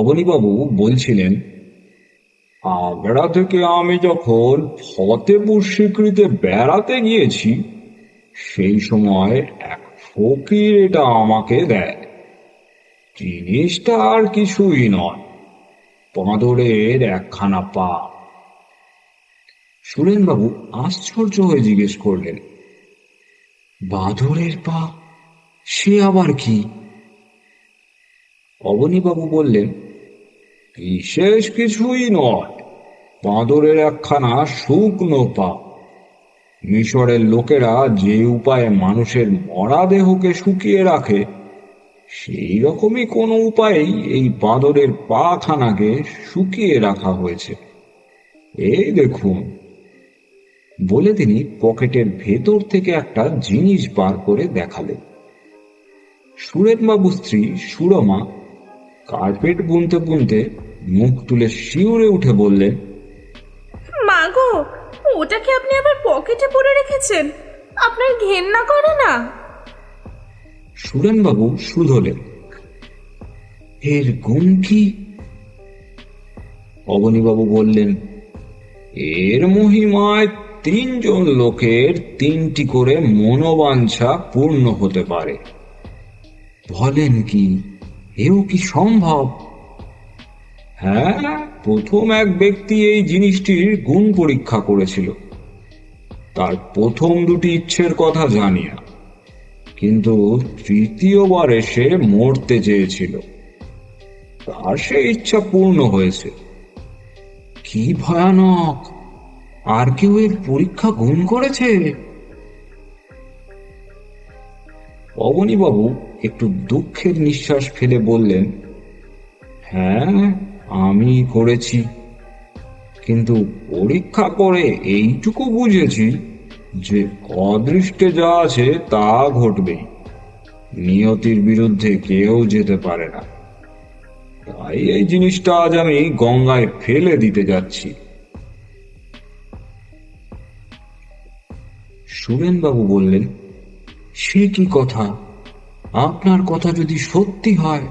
অবনীবাবু বলছিলেন আগ্রা থেকে আমি যখন ফতেপুর স্বীকৃতে বেড়াতে গিয়েছি, সেই সময় এক ফকির এটা আমাকে দেয়। জিনিসটা আর কিছুই নয়, বাঁদরের একখানা পা। সুরেনবাবু আশ্চর্য হয়ে জিজ্ঞেস করলেন, বাঁদরের পা? সে আবার কি? অবনীবাবু বললেন বিশেষ কিছুই নয়। বাঁদরের একখানা শুকনো পা মিশরের লোকেরা যে উপায়ে মানুষের মরা দেহকে শুকিয়ে রাখে, সেই রকমই কোনো উপায়েই এই বাঁদরের পাখানাকে শুকিয়ে রাখা হয়েছে। এই দেখুন। বলে তিনি পকেটের ভেতর থেকে একটা জিনিস বার করে দেখালেন। সুরেনবাবু স্ত্রী সুরমা কার্পেট বুনতে বুনতে মুখ তুলে শিউরে উঠে বললেন মা গো ওটাকে আপনি আবার পকেটে পরে রেখেছেন? আপনার ঘেন্না করে না? সুরেনবাবু শুধলেন এর গুণ কি? অবনীবাবু বললেন এর মহিমায় তিনজন লোকের তিনটি করে মনোবাঞ্ছা পূর্ণ হতে পারে। বলেন কি এও কি সম্ভব? হ্যাঁ প্রথম এক ব্যক্তি এই জিনিসটির গুণ পরীক্ষা করেছিল। তার প্রথম দুটি ইচ্ছের কথা জানি না। কিন্তু তৃতীয়বার এসে মরতে চেয়েছিল। তার সে ইচ্ছা পূর্ণ হয়েছে। কি ভয়ানক! আর কেউ এর পরীক্ষা গুণ করেছে? অবনীবাবু একটু দুঃখের নিঃশ্বাস ফেলে বললেন হ্যাঁ আমি করেছি। কিন্তু পরীক্ষা করে এইটুকু বুঝেছি যে অদৃষ্টে যা আছে তা ঘটবেই নিয়তির বিরুদ্ধে কেউ যেতে পারে না। তাই এই জিনিসটা আজ আমি গঙ্গায় ফেলে দিতে যাচ্ছি। সুরেনবাবু বললেন, সে কি কথা? আপনার কথা যদি সত্যি হয়,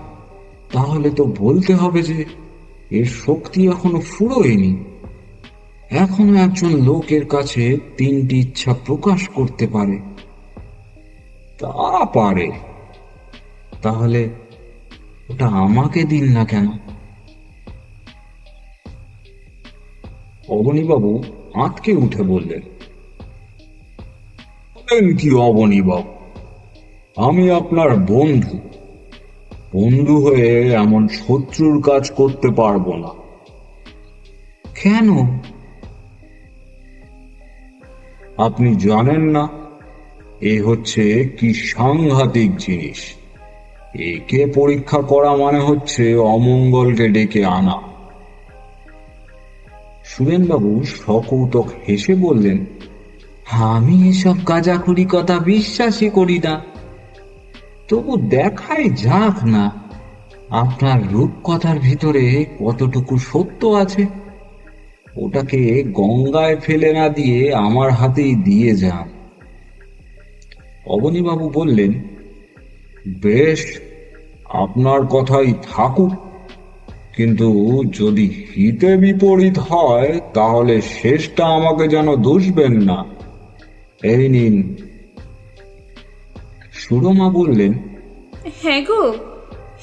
তাহলে তো বলতে হবে যে এর শক্তি এখনও ফুরোয়নি। এখনও একজন লোকের কাছে তিনটি ইচ্ছা প্রকাশ করতে পারে। তা পারে। তাহলে ওটা আমাকে দিন না কেন? অবনীবাবু আঁতকে উঠে বললেন কি অবনীবাবু? আমি আপনার বন্ধু। বন্ধু হয়ে এমন শত্রুর কাজ করতে পারব না। কেন? আপনি জানেন না এ হচ্ছে কি সাংঘাতিক জিনিস। একে পরীক্ষা করা মানে হচ্ছে অমঙ্গলকে ডেকে আনা। সুরেনবাবু সকৌতক হেসে বললেন আমি এসব গাজাখুরি কথা বিশ্বাসই করি না। তবু দেখাই যাক না, আপনার রূপকথার ভিতরে কতটুকু সত্য আছে? ওটাকে গঙ্গায় ফেলে না দিয়ে আমার হাতেই দিয়ে যান। অবনীবাবু বললেন, বেশ, আপনার কথাই থাকুক। কিন্তু যদি হিতে বিপরীত হয়, তাহলে শেষটা আমাকে যেন দুষবেন না। এই নিন সুরমা বললেন হ্যাঁ গো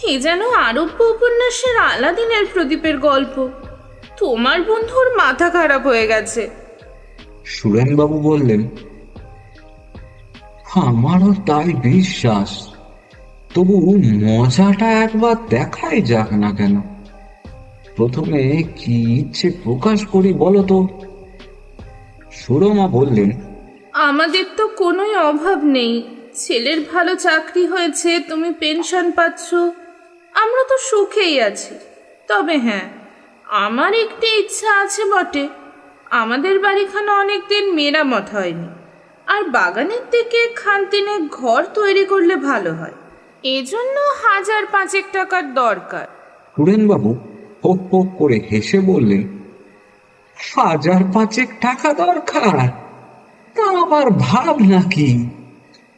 এ যেন আরব্য উপন্যাসের আলাদিনের প্রদীপের গল্প। তোমার বন্ধুর মাথা খারাপ হয়ে গেছে। সুরেনবাবু বললেন আমারও তাই বিশ্বাস। তবু মজাটা একবার দেখাই যাক না কেন। প্রথমে কি ইচ্ছে প্রকাশ করি বলো তো? সুরমা বললেন আমাদের তো কোনোই অভাব নেই। ছেলের ভালো চাকরি হয়েছে, তুমি পেনশন পাচ্ছ। আমরা তো সুখেই আছি। তবে হ্যাঁ আমার একটি ইচ্ছা আছে বটে। আমাদের বাড়িখানা অনেকদিন মেরামত হয়নি। আর বাগানের দিকে খানতিনে ঘর তৈরি করলে ভালো হয়। এজন্য হাজার পাঁচেক টাকার দরকার। সুরেনবাবু হোক হোক করে হেসে বললেন, হাজার পাঁচেক টাকা দরকার? তা আবার ভাব নাকি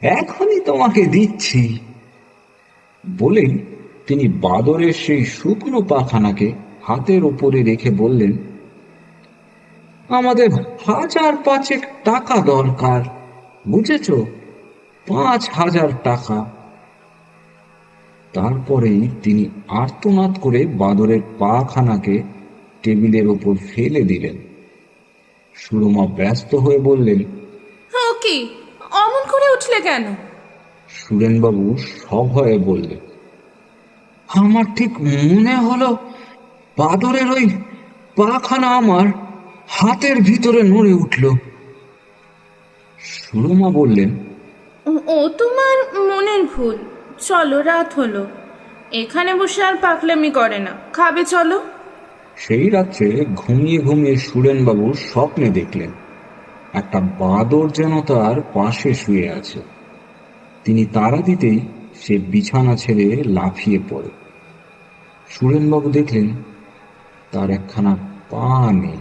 এখনই তোমাকে দিচ্ছি। বলেই তিনি বাদরের সেই শুকনো পাখানাকে হাতের উপরে রেখে বললেন, আমাদের হাজার পাঁচেক টাকা দরকার, বুঝেছ? পাঁচ হাজার টাকা। তারপরেই তিনি আর্তনাদ করে বাদরের পাখানাকে টেবিলের ওপর ফেলে দিলেন। সুরমা ব্যস্ত হয়ে বললেন অমন করে উঠলে কেন? সুরেনবাবু সভয়ে বললেন আমার ঠিক মনে হলো বাদরের ওই পাখানা আমার হাতের ভিতরে নড়ে উঠল। সুরমা বললেন ও- ও তোমার মনের ভুল। চলো রাত হলো। এখানে বসে আর পাকলামি করে না। খাবে চলো। সেই রাত্রে ঘুমিয়ে ঘুমিয়ে সুরেনবাবু স্বপ্নে দেখলেন। একটা বাদর যেন তার পাশে শুয়ে আছে। তিনি তাড়া দিতেই সে বিছানা ছেড়ে লাফিয়ে পড়ে। সুরেনবাবু দেখলেন, তার একখানা পা নেই।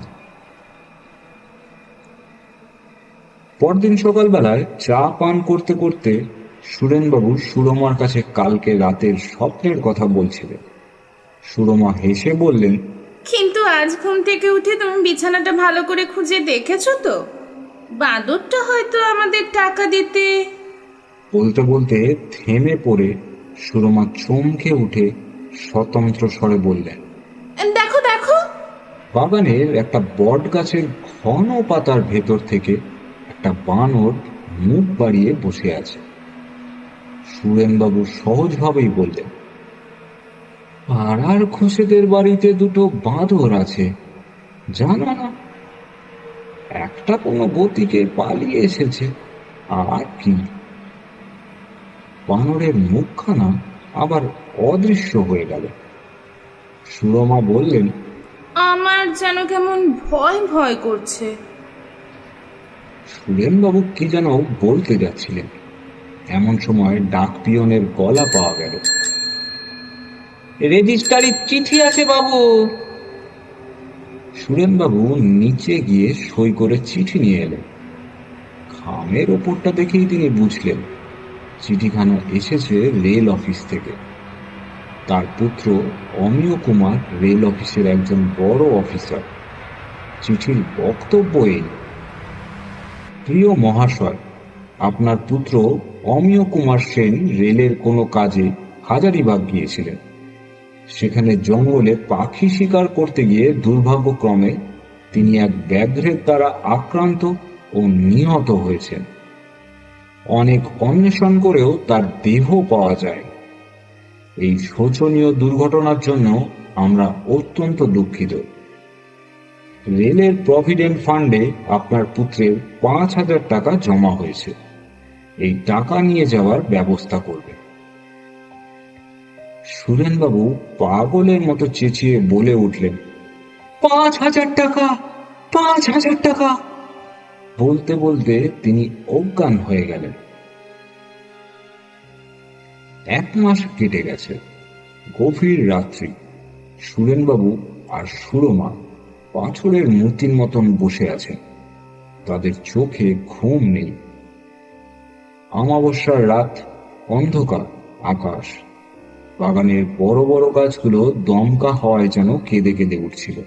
পরদিন সকালবেলায় চা পান করতে করতে সুরেনবাবু সুরমার কাছে কালকে রাতের স্বপ্নের কথা বলছিলেন। সুরমা হেসে বললেন, কিন্তু আজ ঘুম থেকে উঠে তুমি বিছানাটা ভালো করে খুঁজে দেখেছ তো? বাদরটা হয়তো আমাদের টাকা দিতে। বলতে বলতে থেমে পড়ে সুরমা চমকে উঠে স্বতন্ত্র স্বরে বললেন দেখো দেখো। বাগানের একটা বট গাছের ঘন পাতার ভেতর থেকে একটা বানর মুখ বাড়িয়ে বসে আছে। সুরেনবাবু সহজভাবেই বললেন পাড়ার খোসেদের বাড়িতে দুটো বাঁদর আছে। জানো না একটা কোনো গতিকে পালিয়ে এসেছে আর কি? বানরের মুখখানা আবার অদৃশ্য হয়ে গেল। সুরমা বললেন আমার যেন কেমন ভয় ভয় করছে। সুরেনবাবু কি যেন বলতে যাচ্ছিলেন? এমন সময় ডাক পিয়নের গলা পাওয়া গেল। রেজিস্টারি চিঠি আছে বাবু। সুরেনবাবু নিচে গিয়ে সই করে চিঠি নিয়ে এলেন। খামের ওপরটা দেখেই তিনি বুঝলেন, চিঠিখানা এসেছে রেল অফিস থেকে। তার পুত্র অমিয় কুমার রেল অফিসের একজন বড় অফিসার। চিঠির বক্তব্য এই, প্রিয় মহাশয়, আপনার পুত্র অমিয় কুমার সেন রেলের কোনো কাজে হাজারিবাগ গিয়েছিলেন। সেখানে জঙ্গলে পাখি শিকার করতে গিয়ে দুর্ভাগ্যক্রমে তিনি এক ব্যাঘ্রের দ্বারা আক্রান্ত ও নিহত হয়েছেন। অনেক অন্বেষণ করেও তার দেহ পাওয়া যায়। এই শোচনীয় দুর্ঘটনার জন্য আমরা অত্যন্ত দুঃখিত। রেলের প্রভিডেন্ট ফান্ডে আপনার পুত্রের পাঁচ হাজার টাকা জমা হয়েছে। এই টাকা নিয়ে যাওয়ার ব্যবস্থা করবে সুরেনবাবু পাগলের মতো চেঁচিয়ে বলে উঠলেন, পাঁচ হাজার টাকা, পাঁচ হাজার টাকা। বলতে বলতে তিনি অজ্ঞান হয়ে গেলেন। এক মাস কেটে গেছে, গভীর রাত্রি। সুরেনবাবু আর সুরমা পাথরের মূর্তির মতন বসে আছেন। তাদের চোখে ঘুম নেই। আমাবস্যার রাত, অন্ধকার, আকাশ। বাগানের বড় বড় গাছগুলো দমকা হওয়ায় যেন কেঁদে কেঁদে উঠছিল।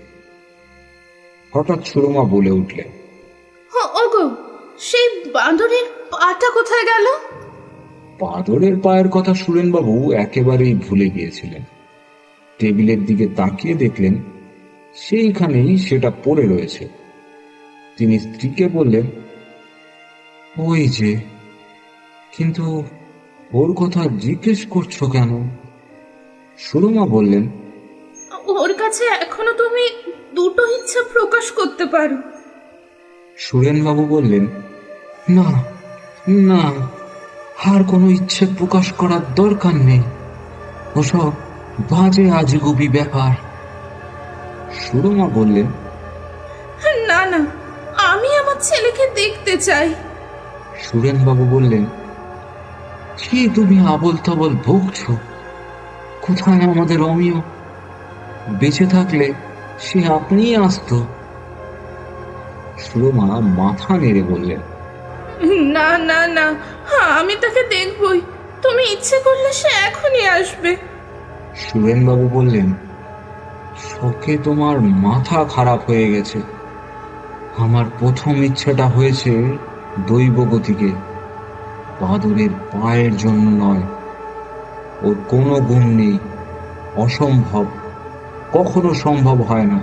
হঠাৎ সুরমা বলে উঠলেন ওগো সেই বাঁদরের পাটা কোথায় গেল? বাদরের পায়ের কথা সুরেনবাবু একেবারেই ভুলে গিয়েছিলেন। টেবিলের দিকে তাকিয়ে দেখলেন সেইখানেই সেটা পড়ে রয়েছে। তিনি স্ত্রীকে বললেন ওই যে কিন্তু ওর কথা জিজ্ঞেস করছ কেন? সুরমা বললেন ওর কাছে এখনও তুমি দুটো ইচ্ছা প্রকাশ করতে পারো। সুরেনবাবু বললেন না না আর কোনো ইচ্ছে প্রকাশ করার দরকার নেই। ওসব বাজে আজগুবি ব্যাপার। সুরমা বললেন না না আমি আমার ছেলেকে দেখতে চাই। সুরেনবাবু বললেন কি তুমি আবল তাবল বকছ কোথায় আমাদের অমিয় বেঁচে থাকলে সে আপনিই আসতো। সুরমা মাথা নেড়ে বললেন না না না আমি তাকে দেখবই। তুমি ইচ্ছে করলে সে এখনই আসবে। সুরেনবাবু বললেন শোকে তোমার মাথা খারাপ হয়ে গেছে। আমার প্রথম ইচ্ছাটা হয়েছে দৈব গতিকে বাদুরের পায়ের জন্য নয়। ওর কোনো গুণ নেই। অসম্ভব। কখনো সম্ভব হয় না।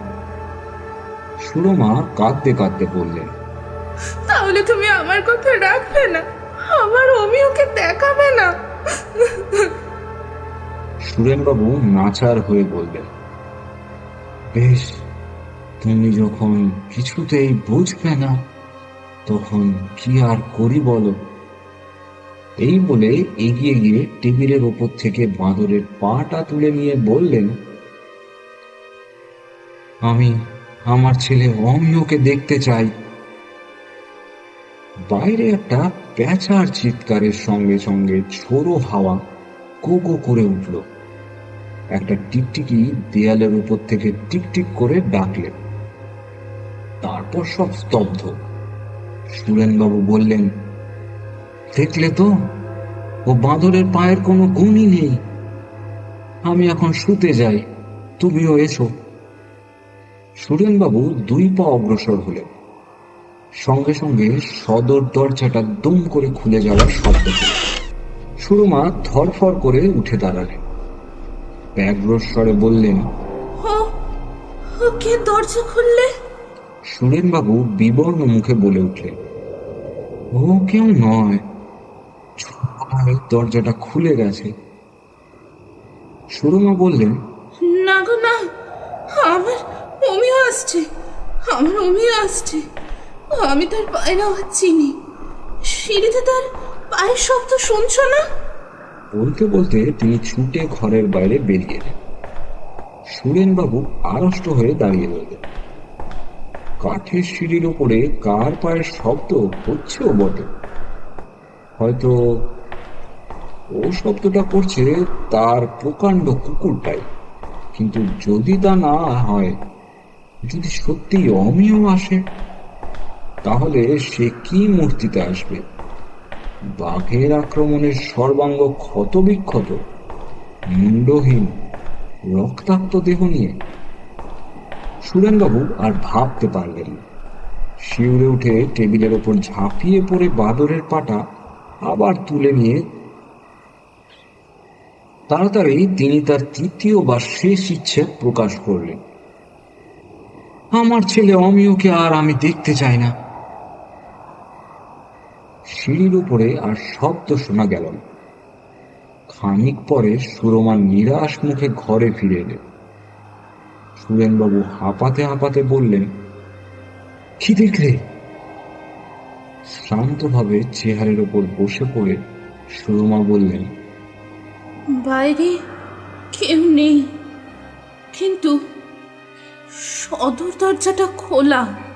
সুরমা কাঁদতে কাঁদতে বললেন তাহলে তুমি আমার কথা রাখবে না? আমার অমিওকে দেখাবে না। সুরেনবাবু নাচার হয়ে বললেন বেশ তুমি যখন কিছুতেই বুঝবে না তখন কি আর করি বলো? এই বলে এগিয়ে গিয়ে টেবিলের ওপর থেকে বাঁদরের পাটা তুলে নিয়ে বললেন, আমি আমার ছেলে অমিয়কে দেখতে চাই। বাইরে একটা প্যাঁচার চিৎকারের সঙ্গে সঙ্গে ছোড়ো হাওয়া কো কো করে উঠল। একটা টিকটিকি দেয়ালের উপর থেকে টিকটিক করে ডাকলেন। তারপর সব স্তব্ধ। সুরেনবাবু বললেন দেখলে তো ও বাঁদরের পায়ের কোনো গুণই নেই। আমি এখন শুতে যাই তুমিও এসো। সুরেনবাবু দুই পা অগ্রসর হলেন। সঙ্গে সঙ্গে সদর দরজাটা দুম করে খুলে যাওয়ার শব্দ সুরমা ধরফর করে উঠে দাঁড়ালেন। ব্যগ্রস্বরে বললেন কে দরজা খুললে? সুরেনবাবু বিবর্ণ মুখে বলে উঠলেন ও কেউ নয়। ছোটবেলায় দরজাটা খুলে গেছে। সুরমা বললেন না গো না আমার অমিও আসছে আমার অমিও আসছে। আমি তার পায়ের আওয়াজ চিনি সিঁড়িতে তার পায়ের শব্দ শুনছো না? বলতে বলতে তিনি ছুটে ঘরের বাইরে বেরিয়ে এলেন। সুরেনবাবু আড়ষ্ট হয়ে দাঁড়িয়ে রইলেন। কাঠের সিঁড়ির উপরে কার পায়ের শব্দ হচ্ছেও বটে। হয়তো ও শব্দটা করছে তার প্রকাণ্ড কুকুরটাই। কিন্তু যদি তা না হয়, যদি সত্যি অমিয় আসে, তাহলে সে কি মূর্তিতে আসবে? বাঘের আক্রমণের সর্বাঙ্গ ক্ষতবিক্ষত মুন্ডহীন রক্তাক্ত দেহ নিয়ে। সুরেনবাবু আর ভাবতে পারলেন না। শিউরে উঠে টেবিলের ওপর ঝাঁপিয়ে পড়ে বাদরের পাটা আবার তুলে নিয়ে তাড়াতাড়ি তিনি তার তৃতীয় বা শেষ ইচ্ছে প্রকাশ করলেন। আমার ছেলে অমিয়কে আর আমি দেখতে চাই না। সিঁড়ির উপরে আর শব্দ শোনা গেল খানিক পরে সুরমা নিরাশ মুখে ঘরে ফিরে এলেন। সুরেনবাবু হাঁপাতে হাঁপাতে বললেন, কি দেখলে? শান্তভাবে চেহারের ওপর বসে পড়ে সুরমা বললেন বাইরে কেউ নেই। কিন্তু সদর দরজাটা খোলা।